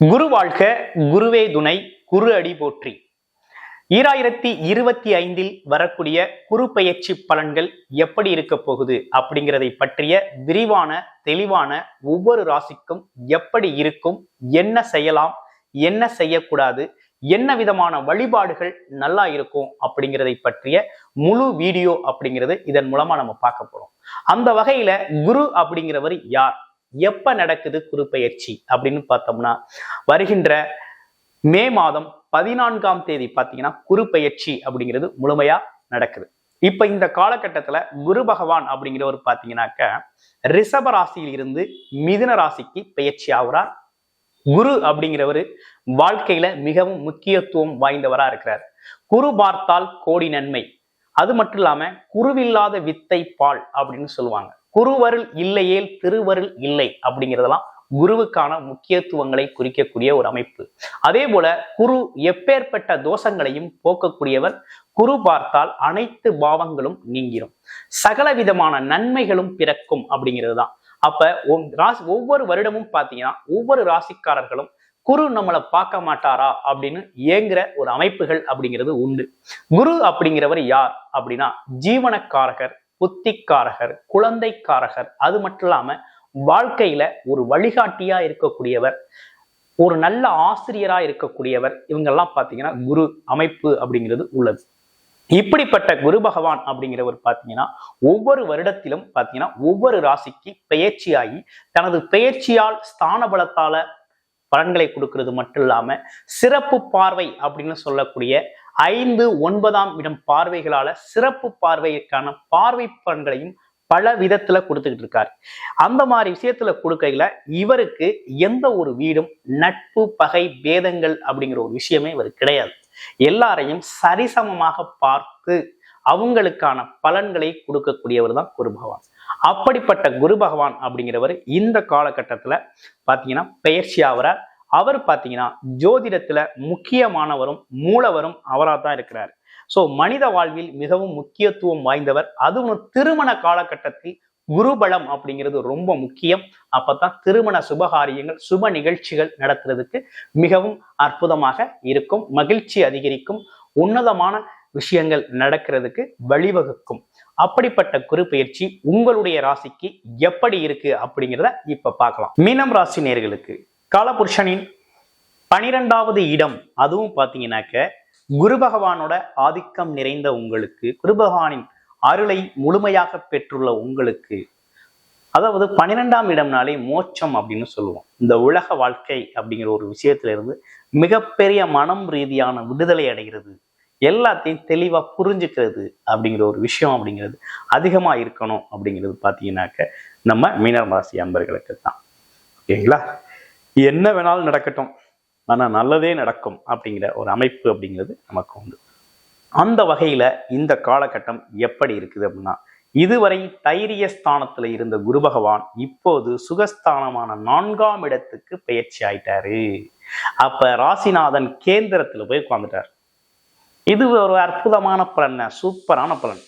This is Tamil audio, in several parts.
குரு வாழ்க குருவே துணை குரு அடி போற்றி. ஈராயிரத்தி இருபத்தி ஐந்தில் வரக்கூடிய குரு பயிற்சி பலன்கள் எப்படி இருக்க போகுது அப்படிங்கிறதை பற்றிய விரிவான தெளிவான ஒவ்வொரு ராசிக்கும் எப்படி இருக்கும் என்ன செய்யலாம் என்ன செய்யக்கூடாது என்ன விதமான வழிபாடுகள் நல்லா இருக்கும் அப்படிங்கிறதை பற்றிய முழு வீடியோ அப்படிங்கிறது இதன் மூலமா நம்ம பார்க்க போறோம். அந்த வகையில குரு அப்படிங்கிறவர் யார்? எப்ப நடக்குது குருப்பெயர்ச்சி அப்படின்னு பார்த்தோம்னா வருகின்ற மே மாதம் பதினான்காம் தேதி பார்த்தீங்கன்னா குரு பெயர்ச்சி அப்படிங்கிறது முழுமையா நடக்குது. இப்ப இந்த காலகட்டத்துல குரு பகவான் அப்படிங்கிறவர் பார்த்தீங்கன்னாக்க ரிஷப ராசியில் இருந்து மிதுன ராசிக்கு பெயர்ச்சி ஆகுறார். குரு அப்படிங்கிறவர் வாழ்க்கையில மிகவும் முக்கியத்துவம் வாய்ந்தவரா இருக்கிறார். குரு பார்த்தால் கோடி நன்மை. அது மட்டும் இல்லாம குருவில்லாத வித்தை பால் அப்படின்னு சொல்லுவாங்க. குருவருள் இல்லையேல் திருவருள் இல்லை அப்படிங்கிறதெல்லாம் குருவுக்கான முக்கியத்துவங்களை குறிக்கக்கூடிய ஒரு அமைப்பு. அதே போல குரு எப்பேற்பட்ட தோஷங்களையும் போக்கக்கூடியவர் குரு பார்த்தால் அனைத்து பாவங்களும் நீங்கிரும். சகல விதமான நன்மைகளும் பிறக்கும் அப்படிங்கிறது தான் அப்ப ராசி ஒவ்வொரு வருடமும் பாத்தீங்கன்னா ஒவ்வொரு ராசிக்காரர்களும் குரு நம்மளை பார்க்க மாட்டாரா அப்படின்னு ஏங்குற ஒரு அமைப்புகள் அப்படிங்கிறது உண்டு. குரு அப்படிங்கிறவர் யார் அப்படின்னா ஜீவனக்காரகர் புத்திக்காரகர் குழந்தைக்காரகர். அது மட்டும் இல்லாம வாழ்க்கையில ஒரு வழிகாட்டியா இருக்கக்கூடியவர் ஒரு நல்ல ஆசிரியரா இருக்கக்கூடியவர் இவங்கெல்லாம் பாத்தீங்கன்னா குரு அமைப்பு அப்படிங்கிறது உள்ளது. இப்படிப்பட்ட குரு பகவான் அப்படிங்கிறவர் பார்த்தீங்கன்னா ஒவ்வொரு வருடத்திலும் பார்த்தீங்கன்னா ஒவ்வொரு ராசிக்கு பெயர்ச்சியாகி தனது பெயர்ச்சியால் ஸ்தான பலத்தால பலன்களை கொடுக்கிறது மட்டும் இல்லாம சிறப்பு பார்வை அப்படின்னு சொல்லக்கூடிய ஐந்து ஒன்பதாம் இடம் பார்வைகளால சிறப்பு பார்வைக்கான பார்வை பலன்களையும் பல விதத்துல கொடுத்துக்கிட்டு இருக்காரு. அந்த மாதிரி விஷயத்துல கொடுக்கையில இவருக்கு எந்த ஒரு வீடும் நட்பு பகை பேதங்கள் அப்படிங்கிற ஒரு விஷயமே இவர் கிடையாது. எல்லாரையும் சரிசமமாக பார்த்து அவங்களுக்கான பலன்களை கொடுக்கக்கூடியவர் தான் குரு பகவான். அப்படிப்பட்ட குரு பகவான் அப்படிங்கிறவர் இந்த காலகட்டத்துல பாத்தீங்கன்னா பெயர்ச்சி ஆகிறார் அவர் பார்த்தீங்கன்னா ஜோதிடத்துல முக்கியமானவரும் மூலவரும் அவராக தான் இருக்கிறார். ஸோ மனித வாழ்வில் மிகவும் முக்கியத்துவம் வாய்ந்தவர் அதுவும் திருமண காலகட்டத்தில் குருபலம் அப்படிங்கிறது ரொம்ப முக்கியம். அப்பதான் திருமண சுபகாரியங்கள் சுப நிகழ்ச்சிகள் நடத்துறதுக்கு மிகவும் அற்புதமாக இருக்கும் மகிழ்ச்சி அதிகரிக்கும் உன்னதமான விஷயங்கள் நடக்கிறதுக்கு வழிவகுக்கும். அப்படிப்பட்ட குரு பயிற்சி உங்களுடைய ராசிக்கு எப்படி இருக்கு அப்படிங்கிறத இப்ப பார்க்கலாம். மீனம் ராசி நேர்களுக்கு. காலபுருஷனின் பனிரெண்டாவது இடம். அதுவும் பார்த்தீங்கன்னாக்க குரு பகவானோட ஆதிக்கம் நிறைந்த உங்களுக்கு குரு பகவானின் அருளை முழுமையாக பெற்றுள்ள உங்களுக்கு. அதாவது பன்னிரெண்டாம் இடம்னாலே மோட்சம் அப்படின்னு சொல்லுவோம். இந்த உலக வாழ்க்கை அப்படிங்கிற ஒரு விஷயத்துல இருந்து மிகப்பெரிய மனம் ரீதியான விடுதலை அடைகிறது. எல்லாத்தையும் தெளிவா புரிஞ்சுக்கிறது அப்படிங்கிற ஒரு விஷயம் அப்படிங்கிறது அதிகமா இருக்கணும் அப்படிங்கிறது பார்த்தீங்கன்னாக்க நம்ம மீனராசி அன்பர்களுக்கு தான். ஓகேங்களா? என்ன வேணாலும் நடக்கட்டும். ஆனால் நல்லதே நடக்கும் அப்படிங்கிற ஒரு அமைப்பு அப்படிங்கிறது நமக்கு உண்டு. அந்த வகையில் இந்த காலகட்டம் எப்படி இருக்குது அப்படின்னா இதுவரை தைரிய ஸ்தானத்தில் இருந்த குரு பகவான் இப்போது சுகஸ்தானமான நான்காம் இடத்துக்கு பயிற்சி ஆயிட்டாரு. அப்ப ராசிநாதன் கேந்திரத்துல போய் உட்காந்துட்டார் இது ஒரு அற்புதமான பலன் சூப்பரான பலன்.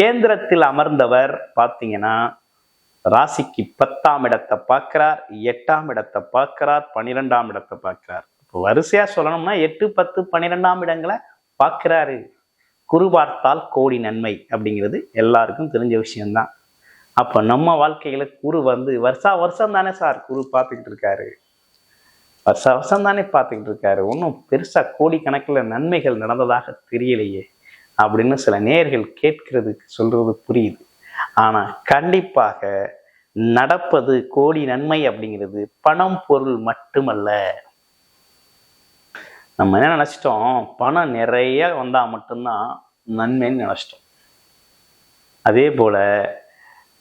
கேந்திரத்தில் அமர்ந்தவர் பார்த்தீங்கன்னா ராசிக்கு பத்தாம் இடத்தை பார்க்கிறார் எட்டாம் இடத்தை பார்க்கிறார் பன்னிரெண்டாம் இடத்தை பார்க்கிறார். இப்போ வரிசையா சொல்லணும்னா எட்டு பத்து பன்னிரெண்டாம் இடங்களை பார்க்கிறாரு. குரு பார்த்தால் கோடி நன்மை அப்படிங்கிறது எல்லாருக்கும் தெரிஞ்ச விஷயம்தான். அப்போ நம்ம வாழ்க்கையில குரு வந்து வருஷா வருஷம் தானே சார் குரு பார்த்துக்கிட்டு இருக்காரு. வருஷா வருஷம் தானே பார்த்துக்கிட்டு இருக்காரு. ஒன்றும் பெருசாக கோடிக்கணக்கில் நன்மைகள் நடந்ததாக தெரியலையே அப்படின்னு சில நேர்கள் கேட்கிறதுக்கு சொல்றது புரியுது. ஆனால் கண்டிப்பாக நடப்பது கோடி நன்மை அப்படிங்கிறது பணம் பொருள் மட்டுமல்ல. நம்ம என்ன நினச்சிட்டோம்? பணம் நிறைய வந்தால் மட்டும்தான் நன்மைன்னு நினச்சிட்டோம். அதே போல்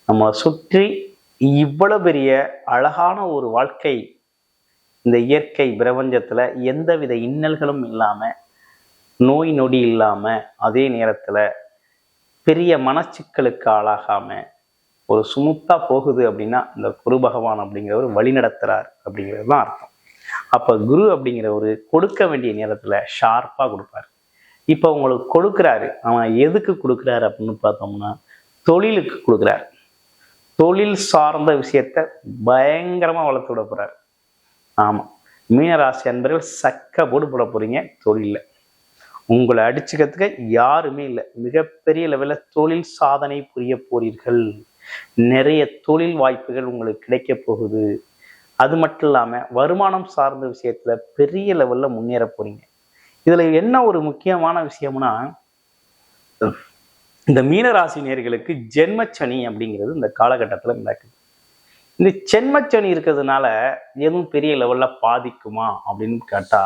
நம்ம சுற்றி இவ்வளவு பெரிய அழகான ஒரு வாழ்க்கை இந்த இயற்கை பிரபஞ்சத்தில் எந்தவித இன்னல்களும் இல்லாமல் நோய் நொடி இல்லாமல் அதே நேரத்தில் பெரிய மனச்சிக்கலுக்கு ஆளாகாமல் ஒரு சுமுத்தா போகுது அப்படின்னா இந்த குரு பகவான் அப்படிங்கிறவர் வழி நடத்துறார் அப்படிங்கிறது தான் அர்த்தம். அப்ப குரு அப்படிங்கிறவர் கொடுக்க வேண்டிய நேரத்துல ஷார்ப்பா கொடுப்பாரு. இப்போ உங்களுக்கு கொடுக்குறாரு. அவன் எதுக்கு கொடுக்குறாரு அப்படின்னு பார்த்தோம்னா தொழிலுக்கு கொடுக்குறாரு. தொழில் சார்ந்த விஷயத்த பயங்கரமா வளர்த்து விட போறாரு. ஆமா. மீனராசி அன்பர்கள் சக்க போடு போட போறீங்க தொழிலில். உங்களை அடிச்சுக்கிறதுக்கு யாருமே இல்லை. மிகப்பெரிய லெவலில் தொழில் சாதனை புரிய போறீர்கள். நிறைய தொழில் வாய்ப்புகள் உங்களுக்கு கிடைக்க போகுது. அது மட்டும் இல்லாம வருமானம் சார்ந்த விஷயத்துல பெரிய லெவல்ல முன்னேற போறீங்க. இதுல என்ன ஒரு முக்கியமான விஷயம்னா இந்த மீனராசி நேர்களுக்கு ஜென்மச்சனி அப்படிங்கிறது இந்த காலகட்டத்துல நடக்குது. இந்த ஜென்மச்சனி இருக்கிறதுனால எதுவும் பெரிய லெவல்ல பாதிக்குமா அப்படின்னு கேட்டா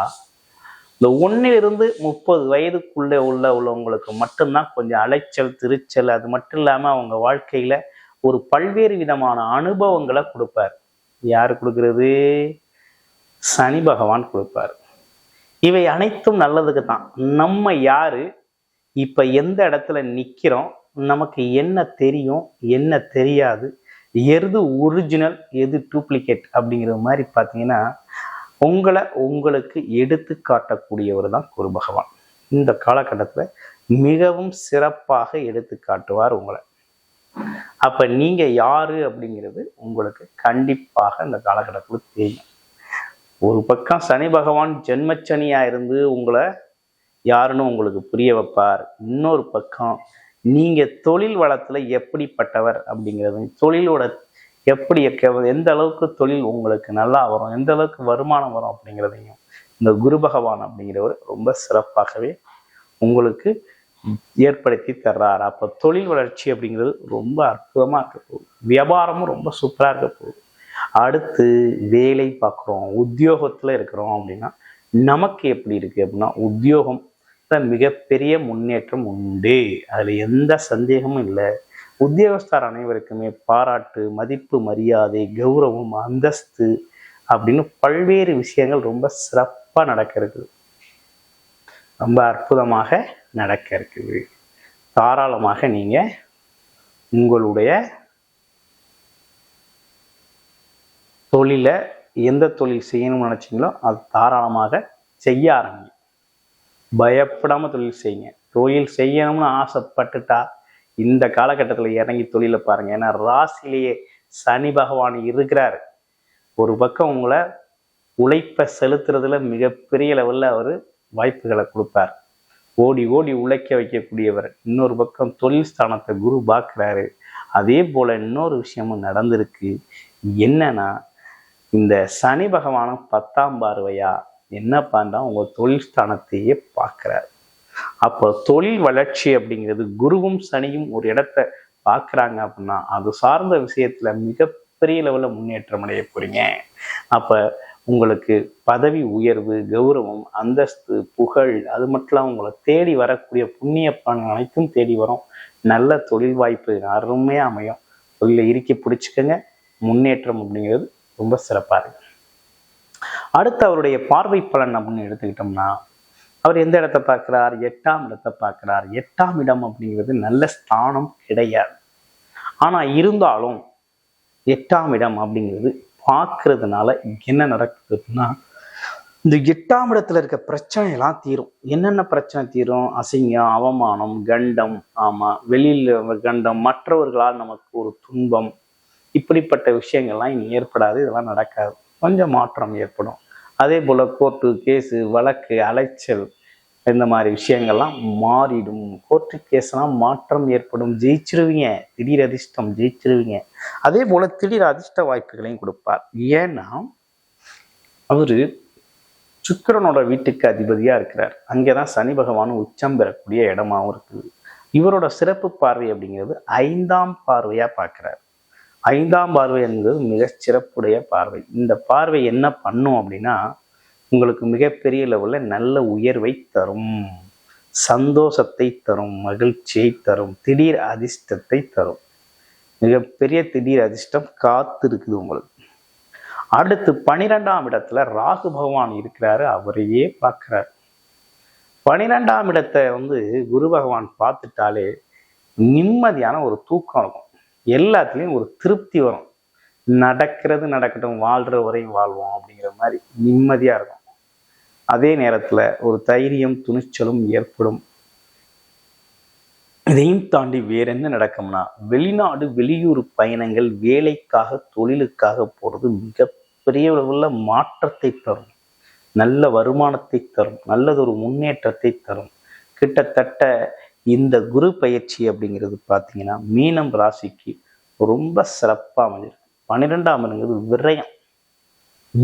இந்த ஒன்றிலிருந்து முப்பது வயதுக்குள்ளே உள்ள உள்ளவங்களுக்கு மட்டும்தான் கொஞ்சம் அலைச்சல் திருச்சல் அது மட்டும் இல்லாம அவங்க வாழ்க்கையில ஒரு பல்வேறு விதமான அனுபவங்களை கொடுப்பார். யார் கொடுக்கறது? சனி பகவான் கொடுப்பார். இவை அனைத்தும் நல்லதுக்கு தான். நம்ம யாரு? இப்ப எந்த இடத்துல நிக்கிறோம்? நமக்கு என்ன தெரியும்? என்ன தெரியாது? எது ஒரிஜினல் எது டூப்ளிகேட் அப்படிங்கிற மாதிரி பார்த்தீங்கன்னா உங்களை உங்களுக்கு எடுத்து காட்டக்கூடியவர் தான் குரு பகவான். இந்த காலகட்டத்தில் மிகவும் சிறப்பாக எடுத்து காட்டுவார் உங்களை. அப்ப நீங்க யாரு அப்படிங்கிறது உங்களுக்கு கண்டிப்பாக இந்த காலகட்டத்தில் தெரியும். ஒரு பக்கம் சனி பகவான் ஜென்மச்சனியா இருந்து உங்களை யாருன்னு உங்களுக்கு புரிய வைப்பார். இன்னொரு பக்கம் நீங்க தொழில் வளத்துல எப்படிப்பட்டவர் அப்படிங்கிறது தொழிலோட எப்படி எந்த அளவுக்கு தொழில் உங்களுக்கு நல்லா வரும் எந்த அளவுக்கு வருமானம் வரும் அப்படிங்கிறதையும் இந்த குரு பகவான் அப்படிங்கிறவர் ரொம்ப சிறப்பாகவே உங்களுக்கு ஏற்படுத்தி தர்றாரு. அப்போ தொழில் வளர்ச்சி அப்படிங்கிறது ரொம்ப அற்புதமாக இருக்க போகுது. வியாபாரமும் ரொம்ப சூப்பராக இருக்க போகுது. அடுத்து வேலை பார்க்குறோம் உத்தியோகத்தில் இருக்கிறோம் அப்படின்னா நமக்கு எப்படி இருக்கு அப்படின்னா உத்தியோகம் மிகப்பெரிய முன்னேற்றம் உண்டு. அதில் எந்த சந்தேகமும் இல்லை. உத்தியோகஸ்தார் அனைவருக்குமே பாராட்டு மதிப்பு மரியாதை கௌரவம் அந்தஸ்து அப்படின்னு பல்வேறு விஷயங்கள் ரொம்ப சிறப்பாக நடக்க இருக்குது. ரொம்ப அற்புதமாக நடக்க இருக்குது. தாராளமாக நீங்க உங்களுடைய தொழிலை எந்த தொழில் செய்யணும்னு நினைச்சிங்களோ அது தாராளமாக செய்ய ஆரம்பிங்க. பயப்படாம தொழில் செய்யுங்க. தொழில் செய்யணும்னு ஆசைப்பட்டுட்டா இந்த காலகட்டத்தில் இறங்கி தொழிலை பாருங்க. ஏன்னா ராசிலேயே சனி பகவான் இருக்கிறார். ஒரு பக்கம் உங்களை உழைப்பை செலுத்துறதுல மிகப்பெரிய லெவலில் அவர் வாய்ப்புகளை கொடுப்பார். ஓடி ஓடி உழைக்க வைக்கக்கூடியவர். இன்னொரு பக்கம் தொழில் ஸ்தானத்தை குரு பார்க்குறாரு. அதே போல இன்னொரு விஷயமும் நடந்திருக்கு. என்னன்னா இந்த சனி பகவானும் பத்தாம் பார்வையா? என்ன பண்ணா உங்க தொழில் ஸ்தானத்தையே பார்க்குறாரு. அப்போ தொழில் வளர்ச்சி அப்படிங்கிறது குருவும் சனியும் ஒரு இடத்த பார்க்குறாங்க அப்படின்னா அது சார்ந்த விஷயத்துல மிகப்பெரிய லெவலில் முன்னேற்றம் அடைய போறீங்க. அப்ப உங்களுக்கு பதவி உயர்வு கௌரவம் அந்தஸ்து புகழ் அது மட்டும் உங்களை தேடி வரக்கூடிய புண்ணிய பணம் அனைத்தும் தேடி வரும். நல்ல தொழில் வாய்ப்பு அருமையாக அமையும். தொழிலை இறுக்கி பிடிச்சிக்கங்க. முன்னேற்றம் அப்படிங்கிறது ரொம்ப சிறப்பாக இருக்கு. அடுத்து அவருடைய பார்வை பலன் அப்படின்னு எடுத்துக்கிட்டோம்னா அவர் எந்த இடத்தை பார்க்கிறார்? எட்டாம் இடத்தை பார்க்கிறார். எட்டாம் இடம் அப்படிங்கிறது நல்ல ஸ்தானம் கிடையாது. ஆனா இருந்தாலும் எட்டாம் இடம் அப்படிங்கிறது பார்க்கறதுனால என்ன நடக்குதுன்னா இந்த எட்டாம் இடத்துல இருக்க பிரச்சனை எல்லாம் தீரும். என்னென்ன பிரச்சனை தீரும்? அசிங்கம் அவமானம் கண்டம். ஆமா வெளியில கண்டம் மற்றவர்களால் நமக்கு ஒரு துன்பம். இப்படிப்பட்ட விஷயங்கள்லாம் இனி ஏற்படாது இதெல்லாம் நடக்காது. கொஞ்சம் மாற்றம் ஏற்படும். அதே போல கோர்ட்டு கேஸு வழக்கு அலைச்சல் இந்த மாதிரி விஷயங்கள்லாம் மாறிடும். கோர்ட்டு கேஸ்லாம் மாற்றம் ஏற்படும். ஜெயிச்சிருவீங்க. திடீர் அதிர்ஷ்டம் ஜெயிச்சிருவீங்க. அதே போல திடீர் அதிர்ஷ்ட வாய்ப்புகளையும் கொடுப்பார். ஏன்னா அவரு சுக்கிரனோட வீட்டுக்கு அதிபதியா இருக்கிறார். அங்கேதான் சனி பகவான் உச்சம் பெறக்கூடிய இடமாவும் இருக்குது. இவரோட சிறப்பு பார்வை அப்படிங்கிறது ஐந்தாம் பார்வையா பார்க்கிறார். ஐந்தாம் பார்வை என்பது மிக சிறப்புடைய பார்வை. இந்த பார்வை என்ன பண்ணும் அப்படின்னா உங்களுக்கு மிகப்பெரிய லெவலில் நல்ல உயர்வை தரும். சந்தோஷத்தை தரும் மகிழ்ச்சியை தரும் திடீர் அதிர்ஷ்டத்தை தரும். மிகப்பெரிய திடீர் அதிர்ஷ்டம் காத்து இருக்குது உங்களுக்கு. அடுத்து பனிரெண்டாம் இடத்துல ராகு பகவான் இருக்கிறாரு அவரையே பார்க்கிறார். பனிரெண்டாம் இடத்தை வந்து குரு பகவான் பார்த்துட்டாலே நிம்மதியான ஒரு தூக்கம் இருக்கும். எல்லாத்துலேயும் ஒரு திருப்தி வரும். நடக்கிறது நடக்கட்டும் வாழ்கிற வரையும் வாழ்வோம் அப்படிங்கிற மாதிரி நிம்மதியாக இருக்கும். அதே நேரத்துல ஒரு தைரியம் துணிச்சலும் ஏற்படும். இதையும் தாண்டி வேற என்ன நடக்கும்னா வெளிநாடு வெளியூர் பயணங்கள் வேலைக்காக தொழிலுக்காக போகிறது மிகப்பெரிய அளவில் மாற்றத்தை தரும். நல்ல வருமானத்தை தரும். நல்லதொரு முன்னேற்றத்தை தரும். கிட்டத்தட்ட இந்த குரு பயிற்சி அப்படிங்கிறது பார்த்தீங்கன்னா மீனம் ராசிக்கு ரொம்ப சிறப்பாக அமைஞ்சிருக்கு. பன்னிரெண்டாம் இடங்கிறது விரயம்.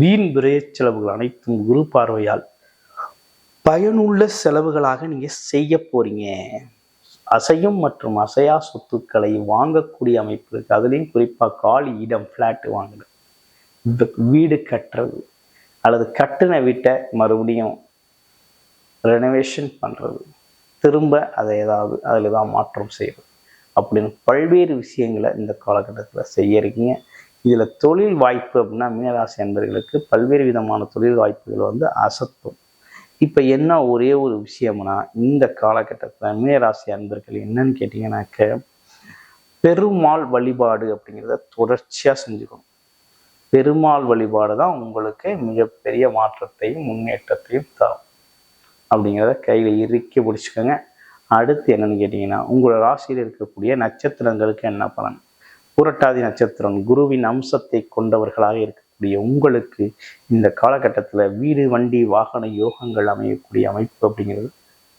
வீண் விரய செலவுகள் அனைத்தும் குரு பார்வையால் பயனுள்ள செலவுகளாக நீங்கள் செய்ய போறீங்க. அசையும் மற்றும் அசையா சொத்துக்களை வாங்கக்கூடிய அமைப்பு இருக்கு. அதுலேயும் குறிப்பாக காலி இடம் ஃப்ளாட்டு வாங்குறது. வீடு கட்டுறது. அல்லது கட்டின வீட்டை மறுபடியும் ரெனோவேஷன் பண்ணுறது திரும்ப அதை ஏதாவது அதில் தான் மாற்றம் செய்கிறது அப்படின்னு பல்வேறு விஷயங்களை இந்த காலகட்டத்தில் செய்ய இருக்கீங்க. இதில் தொழில் வாய்ப்பு அப்படின்னா மீனராசி என்பர்களுக்கு பல்வேறு விதமான தொழில் வாய்ப்புகள் வந்து அசத்தும். இப்போ என்ன ஒரே ஒரு விஷயம்னா இந்த காலகட்டத்தில் மீனராசி அன்பர்கள் என்னன்னு கேட்டிங்கன்னாக்க பெருமாள் வழிபாடு அப்படிங்கிறத தொடர்ச்சியாக செஞ்சுக்கணும். பெருமாள் வழிபாடு தான் உங்களுக்கு மிகப்பெரிய மாற்றத்தையும் முன்னேற்றத்தையும் தரும். அப்படிங்கிறத கையில் இறுக்கி பிடிச்சிக்கோங்க. அடுத்து என்னன்னு கேட்டிங்கன்னா உங்களோட ராசியில் இருக்கக்கூடிய நட்சத்திரங்களுக்கு என்ன பலன்? புரட்டாதி நட்சத்திரம் குருவின் அம்சத்தை கொண்டவர்களாக இருக்கக்கூடிய உங்களுக்கு இந்த காலகட்டத்தில் வீடு வண்டி வாகன யோகங்கள் அமையக்கூடிய அமைப்பு அப்படிங்கிறது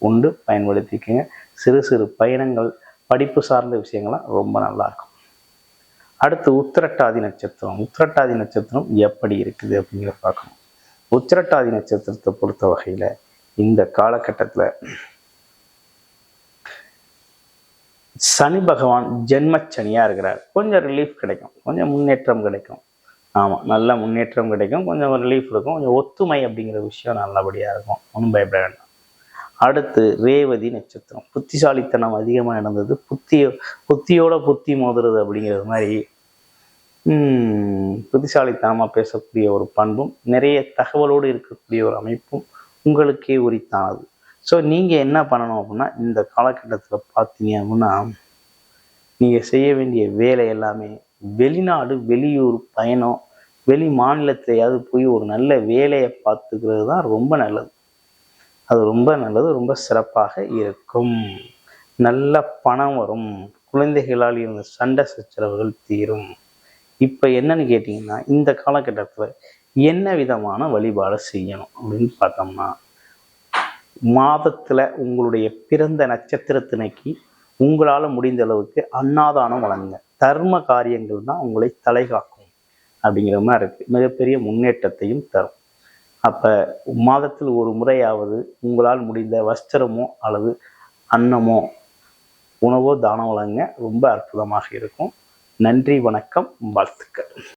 உண்டு. பயன்படுத்திக்கங்க. சிறு சிறு பயணங்கள் படிப்பு சார்ந்த விஷயங்கள்லாம் ரொம்ப நல்லா இருக்கும் அடுத்து உத்திரட்டாதி நட்சத்திரம். உத்திரட்டாதி நட்சத்திரம் எப்படி இருக்குது அப்படிங்கிறத பார்க்கணும். உத்திரட்டாதி நட்சத்திரத்தை பொறுத்த வகையில் இந்த காலகட்டத்தில் சனி பகவான் ஜென்மச்சனியாக இருக்கிறார். கொஞ்சம் ரிலீஃப் கிடைக்கும். கொஞ்சம் முன்னேற்றம் கிடைக்கும். ஆமாம் நல்ல முன்னேற்றம் கிடைக்கும். கொஞ்சம் ரிலீஃப் இருக்கும் கொஞ்சம் ஒத்துமை அப்படிங்கிற விஷயம் நல்லபடியாக இருக்கும். ஒன்றும் பயப்பட வேண்டாம். அடுத்து ரேவதி நட்சத்திரம். புத்திசாலித்தனம் அதிகமாக நடந்தது. புத்திய புத்தியோட புத்தி மோதுறது அப்படிங்கிறது மாதிரி புத்திசாலித்தனமாக பேசக்கூடிய ஒரு பண்பும் நிறைய தகவலோடு இருக்கக்கூடிய ஒரு அமைப்பும் உங்களுக்கே உரித்தானது. ஸோ நீங்கள் என்ன பண்ணணும் அப்படின்னா இந்த காலகட்டத்தில் பார்த்தீங்க அப்படின்னா நீங்கள் செய்ய வேண்டிய வேலை எல்லாமே வெளிநாடு வெளியூர் பயணம் வெளி மாநிலத்தையாவது போய் ஒரு நல்ல வேலையை பார்த்துக்கிறது தான் ரொம்ப நல்லது. அது ரொம்ப நல்லது ரொம்ப சிறப்பாக இருக்கும். நல்ல பணம் வரும். குழந்தைகளால் இருந்த சண்டை சச்சரவுகள் தீரும். இப்போ என்னன்னு கேட்டிங்கன்னா இந்த காலகட்டத்தில் என்ன விதமான வழிபாடு செய்யணும் அப்படின்னு பார்த்தோம்னா மாதத்தில் உங்களுடைய பிறந்த நட்சத்திரத்தினைக்கு உங்களால் முடிந்த அளவுக்கு அன்னாதானம் வழங்குங்க. தர்ம காரியங்கள் தான் உங்களை தலைகாக்கும் அப்படிங்கிற மாதிரி இருக்குது மிகப்பெரிய முன்னேற்றத்தையும் தரும். அப்போ மாதத்தில் ஒரு முறையாவது உங்களால் முடிந்த வஸ்திரமோ அல்லது அன்னமோ உணவோ தானம் வழங்க ரொம்ப அற்புதமாக இருக்கும். நன்றி வணக்கம் வாழ்த்துக்கள்.